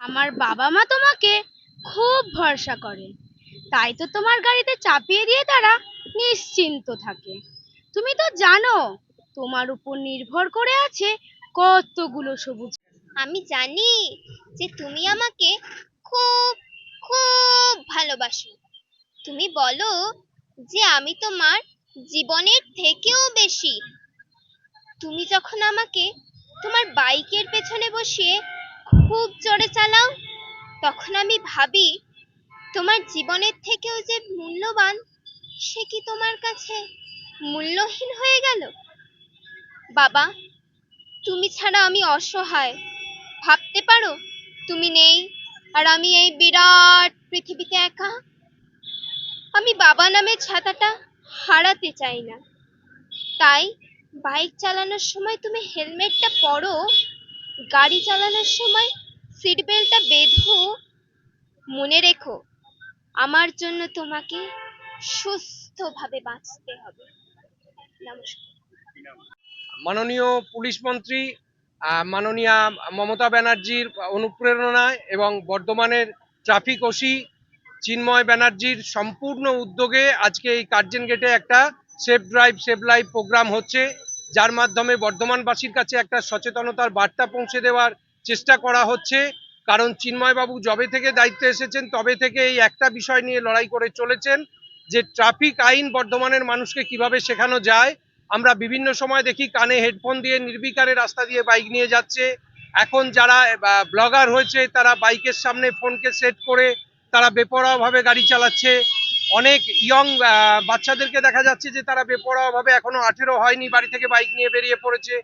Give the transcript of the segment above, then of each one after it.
আমার বাবা মা তোমাকে খুব ভরসা করে। তাই তো তোমার গাড়িতে চাপিয়ে দিয়ে তারা নিশ্চিন্ত থাকে। তুমি তো জানো, তোমার উপর নির্ভর করে আছে কতগুলো সবুজ। আমি জানি যে তুমি আমাকে খুব খুব ভালোবাসো। তুমি বলো যে আমি তোমার জীবনের থেকেও বেশি। তুমি যখন আমাকে তোমার বাইকের পেছনে বসিয়ে খুব জোরে চালাও। তখন আমি ভাবি, তোমার জীবনের থেকেও যে মূল্যবান, সে কি তোমার কাছে মূল্যহীন হয়ে গেল? বাবা, তুমি ছাড়া আমি অসহায়। ভাবতে পারো, তুমি নেই, আর আমি এই বিরাট পৃথিবীতে একা। আমি বাবা নামের ছাতাটা হারাতে চাই না। তাই বাইক চালানোর সময় তুমি হেলমেটটা পরো গাড়ি চালানোর সময় সিট বেল্টটা বেঁধো, মনে রেখো, আমার জন্য তোমাকে সুস্থভাবে বাঁচতে হবে। নমস্কার। মাননীয় পুলিশ মন্ত্রী মাননীয়া মমতা ব্যানার্জির অনুপ্রেরণায় এবং বর্ধমানের ট্রাফিক ওসি চিন্ময় ব্যানার্জির সম্পূর্ণ উদ্যোগে আজকে এই কার্জন গেটে একটা safe drive save life programme হচ্ছে। যার মাধ্যমে বর্ধমানবাসীর কাছে একটা সচেতনতার বার্তা পৌঁছে দেওয়ার চেষ্টা করা হচ্ছে। কারণ চিন্ময়বাবু জবে থেকে দায়িত্বে এসেছেন, তবে থেকে এই একটা বিষয় নিয়ে লড়াই করে চলেছেন যে ট্রাফিক আইন বর্ধমানের মানুষকে কীভাবে শেখানো যায়। আমরা বিভিন্ন সময় দেখি কানে হেডফোন দিয়ে নির্বিকারে রাস্তা দিয়ে বাইক নিয়ে যাচ্ছে। এখন যারা ব্লগার হয়েছে, তারা বাইকের সামনে ফোনকে সেট করে তারা বেপরোয়াভাবে গাড়ি চালাচ্ছে। অনেক ইয়ং বাচ্চাদেরকে দেখা যাচ্ছে যে তারা বেপরোয়াভাবে এখনও আঠেরো হয়নি, বাড়ি থেকে বাইক নিয়ে বেরিয়ে পড়েছে।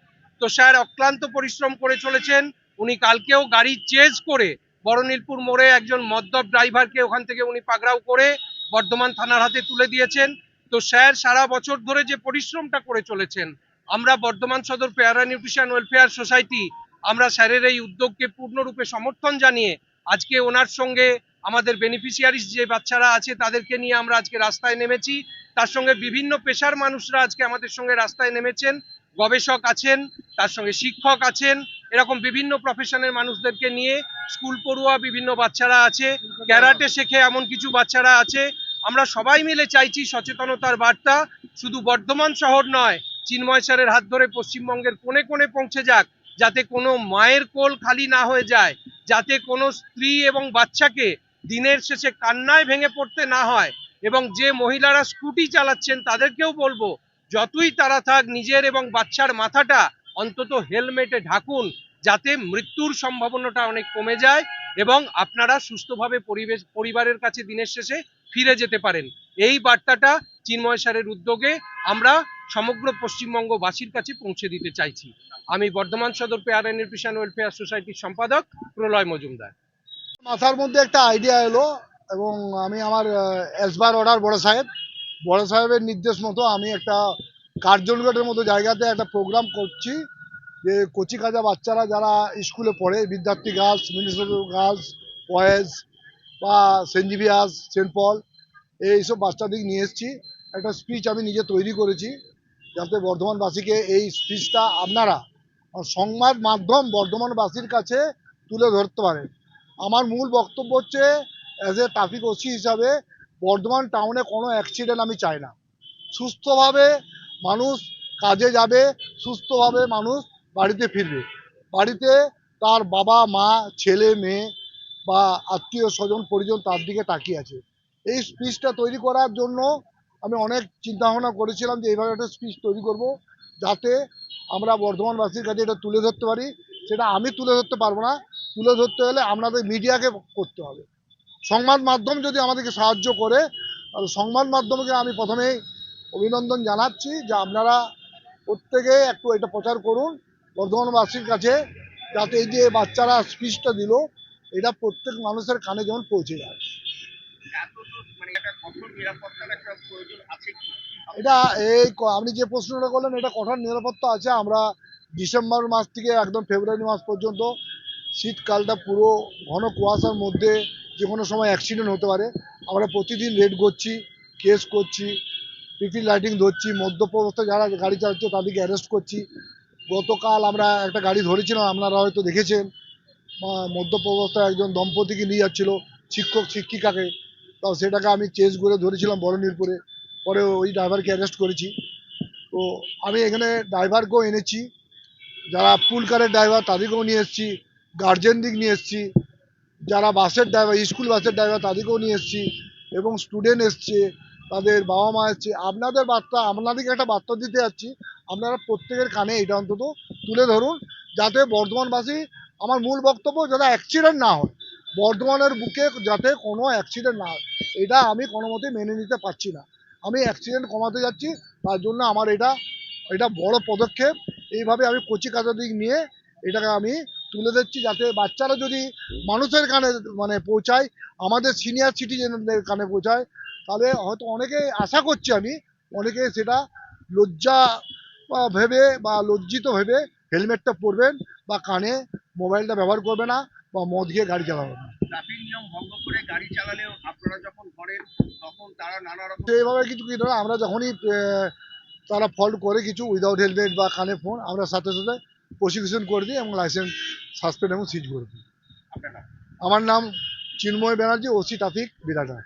তো স্যার অক্লান্ত পরিশ্রম করে চলেছেন। উনি কালকেও গাড়ি চেজ করে বড়নীলপুর মোড়ে একজন মদ্যপ ড্রাইভারকে ওখান থেকে উনি পাকড়াও করে বর্ধমান থানার হাতে তুলে দিয়েছেন। তো স্যার, সারা বছর ধরে যে পরিশ্রমটা করে চলেছেন, আমরা বর্ধমান সদর পেয়ারা নিউট্রিশন ওয়েলফেয়ার সোসাইটি, আমরা স্যারের এই উদ্যোগকে পূর্ণরূপে সমর্থন জানিয়ে আজকে ওনার সঙ্গে আমাদের বেনিফিশিয়ারিস যে বাচ্চারা আছে তাদেরকে নিয়ে আমরা আজকে রাস্তায় নেমেছি। তার সঙ্গে বিভিন্ন পেশার মানুষরা আজকে আমাদের সঙ্গে রাস্তায় নেমেছেন। গবেষক আছেন, তার সঙ্গে শিক্ষক আছেন, এরকম বিভিন্ন প্রফেশনের মানুষদেরকে নিয়ে স্কুল পড়ুয়া বিভিন্ন বাচ্চারা আছে, ক্যারাটে শেখে এমন কিছু বাচ্চারা আছে। আমরা সবাই মিলে চাইছি সচেতনতার বার্তা, শুধু বর্ধমান শহর নয়, চিন্ময় স্যারের হাত ধরে পশ্চিমবঙ্গের কোণে কোণে পৌঁছে যাক, যাতে কোনো মায়ের কোল খালি না হয়ে যায়, যাতে কোনো স্ত্রী এবং বাচ্চাকে দিনের শেষে কান্নায় ভেঙে পড়তে না হয় এবং যে মহিলারা স্কুটি চালাচ্ছেন তাদেরকেও বলব, যতই তারা থাক, নিজের এবং বাচ্চার মাথাটা অন্তত হেলমেটে ঢাকুন যাতে মৃত্যুর সম্ভাবনাটা অনেক কমে যায় এবং আপনারা সুস্থভাবে পরিবেশ, পরিবারের কাছে দিনের শেষে ফিরে যেতে পারেন। এই বার্তাটা চিন্ময় স্যারের উদ্যোগে আমরা সমগ্র পশ্চিমবঙ্গবাসীর কাছে পৌঁছে দিতে চাইছি। আমি বর্ধমান সদর পেয়ার নিউট্রিশন ওয়েলফেয়ার সোসাইটির সম্পাদক প্রলয় মজুমদার। মাথার মধ্যে একটা আইডিয়া এলো এবং আমি আমার এসবার অর্ডার বড় সাহেব। বড় সাহেবের নির্দেশ মতো আমি একটা কার্জনগেটের মতো জায়গাতে একটা প্রোগ্রাম করছি যে কচি কাজা বাচ্চারা যারা স্কুলে পড়ে, Vidyarthi girls municipal girls boys বা সেন্ট জিভিয়াস সেন্ট পল এইসব বাচ্চাদের নিয়ে এসেছি। একটা স্পিচ আমি নিজে তৈরি করেছি যাতে বর্ধমানবাসীকে এই স্পিচটা আপনারা সংবাদ মাধ্যম বর্ধমানবাসীর কাছে তুলে ধরতে পারেন। আমার মূল বক্তব্য হচ্ছে অ্যাজ এ ট্রাফিক ওসি হিসাবে বর্ধমান টাউনে কোনো অ্যাক্সিডেন্ট আমি চাই না। সুস্থভাবে মানুষ কাজে যাবে, সুস্থভাবে মানুষ বাড়িতে ফিরবে। বাড়িতে তার বাবা, মা, ছেলে, মেয়ে বা আত্মীয় স্বজন, পরিজন তার দিকে তাকিয়ে আছে। এই স্পিচটা তৈরি করার জন্য আমি অনেক চিন্তা ভাবনা করেছিলাম যে এইভাবে একটা স্পিচ তৈরি করব, যাতে আমরা বর্ধমানবাসীর কাছে এটা তুলে ধরতে পারি। সেটা আমি তুলে ধরতে পারব না তুলে ধরতে হলে আপনাদের মিডিয়াকে করতে হবে। সংবাদ মাধ্যম যদি আমাদেরকে সাহায্য করে, তাহলে সংবাদ মাধ্যমকে আমি প্রথমেই অভিনন্দন জানাচ্ছি যে আপনারা প্রত্যেকে একটু এটা প্রচার করুন, বর্ধমানবাসীর কাছে, যাতে এই যে বাচ্চারা স্পিচটা দিল, এটা প্রত্যেক মানুষের কানে যেমন পৌঁছে যায়। এটা এই আপনি যে প্রশ্নটা করলেন, এটা কঠোর নিরাপত্তা আছে। আমরা ডিসেম্বর মাস থেকে একদম ফেব্রুয়ারি মাস পর্যন্ত শীতকালটা পুরো ঘন কুয়াশার মধ্যে যে কোনো সময় অ্যাক্সিডেন্ট হতে পারে। আমরা প্রতিদিন রেড করছি কেস করছি পিপি লাইটিং ধরছি মদ্যপ অবস্থায় যারা গাড়ি চালাচ্ছে তাদেরকে অ্যারেস্ট করছি। গতকাল আমরা একটা গাড়ি ধরেছিলাম, আপনারা হয়তো দেখেছেন। মা- মধ্যপ্রবস্থায় একজন দম্পতিকে নিয়ে যাচ্ছিল, শিক্ষক, শিক্ষিকাকে। তো সেটাকে আমি চেস করে ধরেছিলাম বড় নীলপুরে পরে ওই ড্রাইভারকে অ্যারেস্ট করেছি। তো আমি এখানে ড্রাইভারকেও এনেছি। যারা পুল কারের ড্রাইভার তাদেরকেও নিয়ে এসেছি। গার্জেনদিক নিয়ে এসেছি, যারা বাসের ড্রাইভার স্কুল বাসের ড্রাইভার তাদেরকেও নিয়ে এসেছি এবং স্টুডেন্ট এসছে, তাদের বাবা মা এসছে। আপনাদের বার্তা, আপনাদেরকে একটা বার্তা দিতে যাচ্ছি, আপনারা প্রত্যেকের কানে এটা অন্তত তুলে ধরুন, যাতে বর্ধমানবাসী, আমার মূল বক্তব্য যাতে অ্যাক্সিডেন্ট না হয়, বর্ধমানের বুকে যাতে কোনো অ্যাক্সিডেন্ট না হয়, এটা আমি কোনো মতেই মেনে নিতে পারছি না। আমি অ্যাক্সিডেন্ট কমাতে যাচ্ছি, তার জন্য আমার এটা এটা বড় পদক্ষেপ, এইভাবে আমি কচি কাজা দিক নিয়ে এটাকে আমি তুলে দিচ্ছি যাতে বাচ্চারা যদি মানুষের কানে মানে পৌঁছায় আমাদের সিনিয়র সিটিজেনদের কানে পৌঁছায় তাহলে হয়তো অনেকে আশা করছি আমি অনেকে সেটা লজ্জা ভেবে বা লজ্জিত ভেবে হেলমেটটা পরবেন বা কানে মোবাইলটা ব্যবহার করবে না বা মদ খেয়ে গাড়ি চালাবে না। ট্রাফিক নিয়ম ভঙ্গ করে গাড়ি চালালেও আপনারা যখন করেন তখন তারা নানা রকম তো এইভাবে কিছু কি আমরা যখনই তারা ফল্ট করে কিছু উইদাউট হেলমেট বা কানে ফোন আমরা সাথে সাথে প্রসিকিউশন করে দিই এবং লাইসেন্স সাসপেন্ড এবং সিজ করে দিই। আমার নাম চিন্ময় ব্যানার্জি ওসি ট্রাফিক বিরাটার